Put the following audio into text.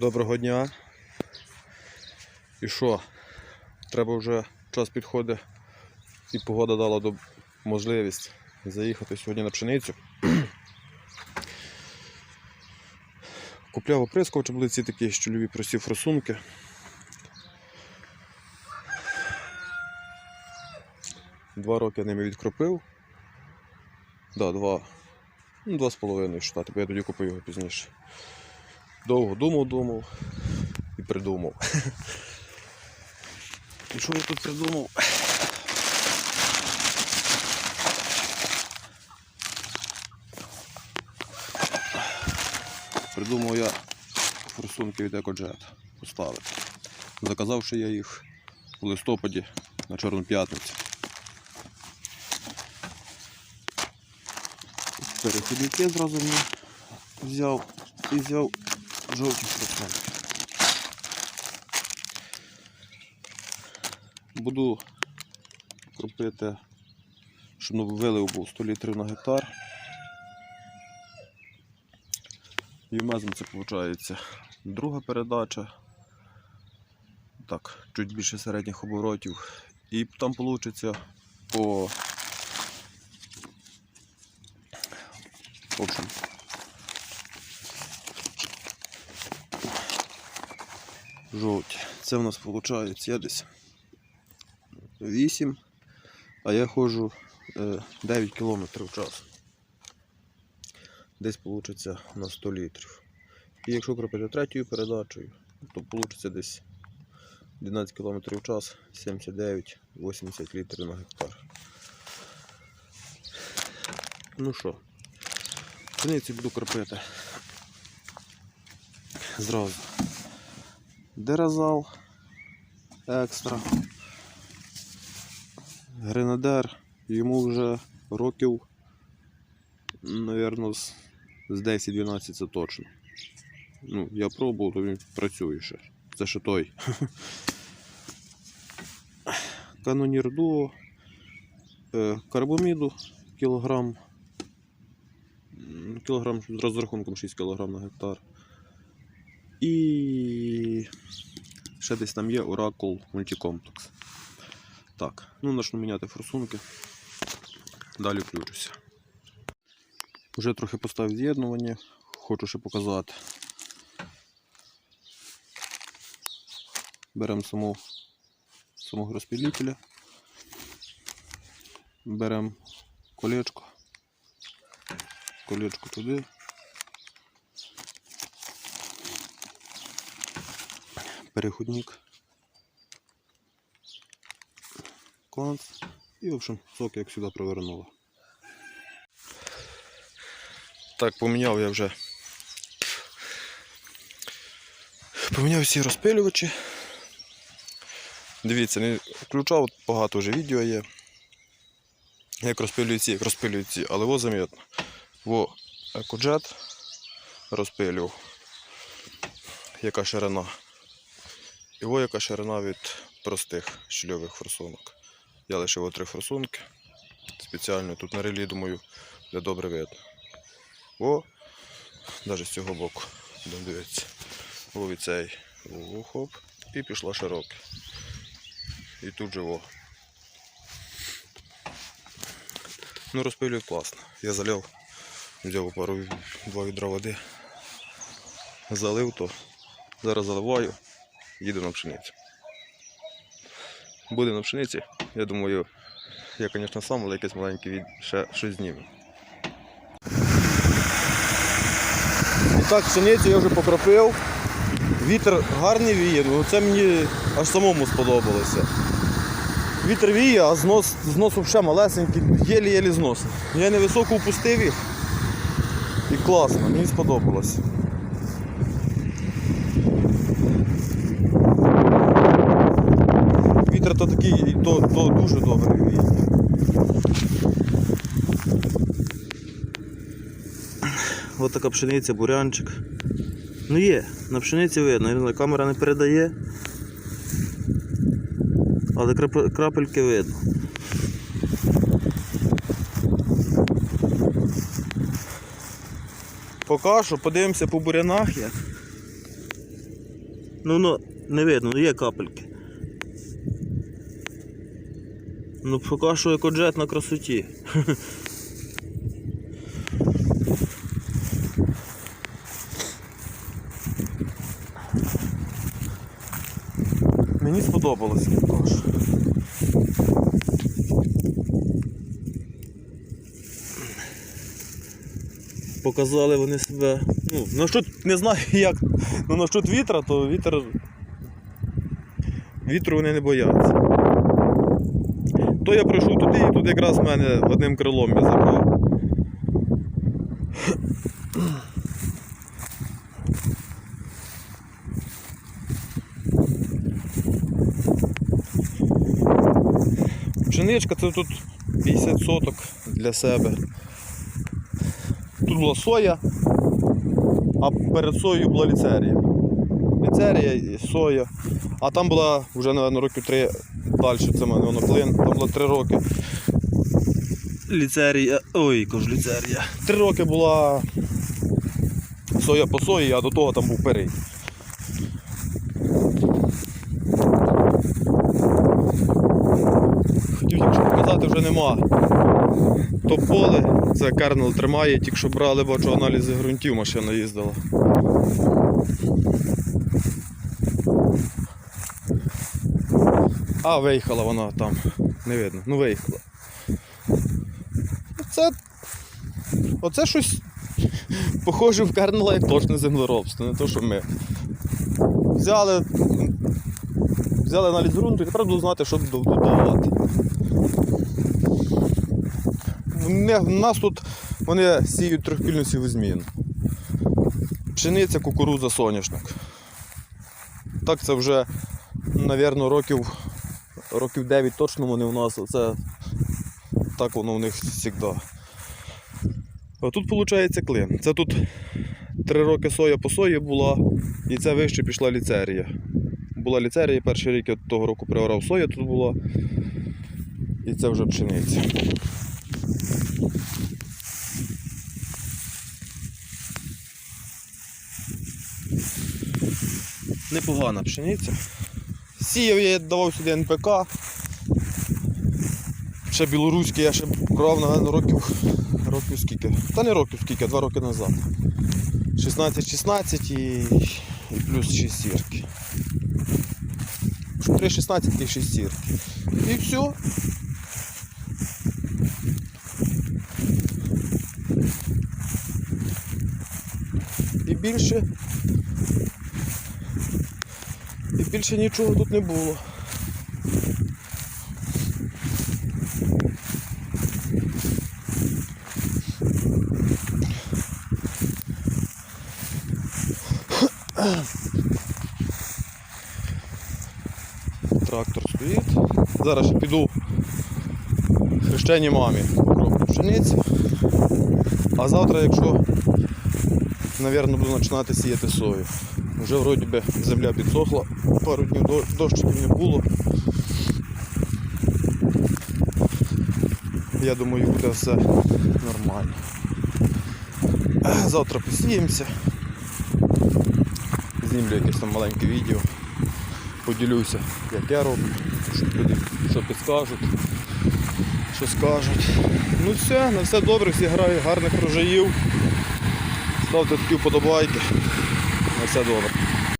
Доброго дня. І що? Треба вже час підходить і погода дала до можливість заїхати сьогодні на пшеницю. Купляв оприскувач, були ці такі щільові прості форсунки. Два роки ними відкропив. Да, два. Ну, два з половиною штати, бо я тоді купив його пізніше. Довго думав, думав і придумав. І що я тут придумав? Придумав я форсунки від EcoJet поставити. Заказавши я їх у листопаді на Чорну п'ятницю. Перехідники зразу мені взяв і взяв жовті фрукти. Буду кропити, щоб вилив був 100 літрів на гектар. Юмезом це виходить друга передача. Так, чуть більше середніх оборотів. І там вийде по в общем, жовті. Це в нас виходить я десь 8, а я ходжу е, 9 км в час. Десь вийде на 100 літрів. І якщо кропити третьою передачею, то вийде десь 11 км в час, 79-80 літрів на гектар. Ну що, пшениці буду кропити зразу. Деразал екстра. Гренадер, йому вже років, мабуть, з з 10-12 це точно. Ну, я пробував, то він працює ще. Це ще той. Канонір дуо, е, карбоміду кілограм. Кілограм з розрахунком 6 кг на гектар. І ще десь там є Oracle мультикомплекс. Так, ну почну міняти форсунки. Далі включуся. Вже трохи поставив з'єднування, хочу ще показати. Беремо саму, самого розпілителя. Беремо колечко. Колечко туди. Переходник. Кланц. І, в общем, сок як сюди провернуло. Так, поміняв я вже. Поміняв всі розпилювачі. Дивіться, не включав багато вже відео є. Як розпилюють ці, як розпилюють але во замітно. Во екоджет розпилював. Яка ширина. І во яка ширина від простих щільових форсунок. Я лишив о три форсунки. Спеціально тут на релі, думаю, де добре видно. О, навіть з цього боку. Будемо дивитися. О, від цей. О, хоп. І пішла широка. І тут же о. Ну, розпилює класно. Я залив, взяв пару два відра води. Залив то. Зараз заливаю, їду на пшеницю. Буде на пшениці. Я думаю, я, звісно, сам, але якесь маленьке від ще щось зніму. Так, пшеницю я вже покропив. Вітер гарний віє, ну це мені аж самому сподобалося. Вітер віє, а знос, знос взагалі малесенький, єлі-єлі знос. Я невисоко опустив їх. І класно, мені сподобалось. Вітер то такий, то, то дуже добрий віє. Ось така пшениця, бурянчик. Ну є, на пшениці видно, камера не передає. Але крапельки видно. Поки що подивимося по бурянах як. Ну, ну, не видно, ну є капельки. Ну, поки що екоджет на красоті. Мені сподобалось також. Показали вони себе. Ну, насчет, не знаю як. Ну насчет вітра, то вітер. Вітру вони не бояться. То я прийшов туди і тут якраз в мене одним крилом я забрав. Пшеничка це тут 50 соток для себе. Тут була соя, а перед соєю була ліцерія. Ліцерія і соя. А там була вже, напевно, років три далі, це в мене воно клин, там було три роки. Ліцерія. Ой, кажу, ліцерія. Три роки була соя по сої, а до того там був перей. Хотів тільки що показати, вже нема. То поле, це кернел тримає, тільки що брали, бачу, аналізи ґрунтів машина їздила. А, виїхала вона там, не видно, ну виїхала. Оце, оце щось похоже в кернела як точне землеробство, не то, що ми. Взяли, взяли аналіз ґрунту і тепер буду знати, що додавати. У нас тут вони сіють трьохпільну сівозміну. Пшениця, кукурудза, соняшник. Так це вже, напевно, років, років 9 точно вони у нас. Це так воно у них завжди. А тут виходить клин. Це тут 3 роки соя по сої була, і це вище пішла ліцерія. Була ліцерія, перший рік я того року приорав соя тут була. І це вже пшениця. Непогана пшениця. Сіяв я давав сюди НПК. Ще білоруський я ще брав, напевно, років, років скільки. Та не років скільки, два роки назад. 16-16 і, і плюс 6 сірки. 3 16 і 6 сірки. І все. І більше. І більше нічого тут не було. Трактор стоїть. Зараз ще піду хрещеній мамі покроплю пшениці. А завтра, якщо, напевно, буду починати сіяти сою. Вже вроді би земля підсохла, пару днів до- дощиків не було. Я думаю, буде все нормально. Завтра посіємося. Знімлю якесь там маленьке відео. Поділюся, як я роблю, що люди що підскажуть, що скажуть. Ну все, на все добре, всі грають гарних врожаїв. Ставте такі вподобайки. На все добре.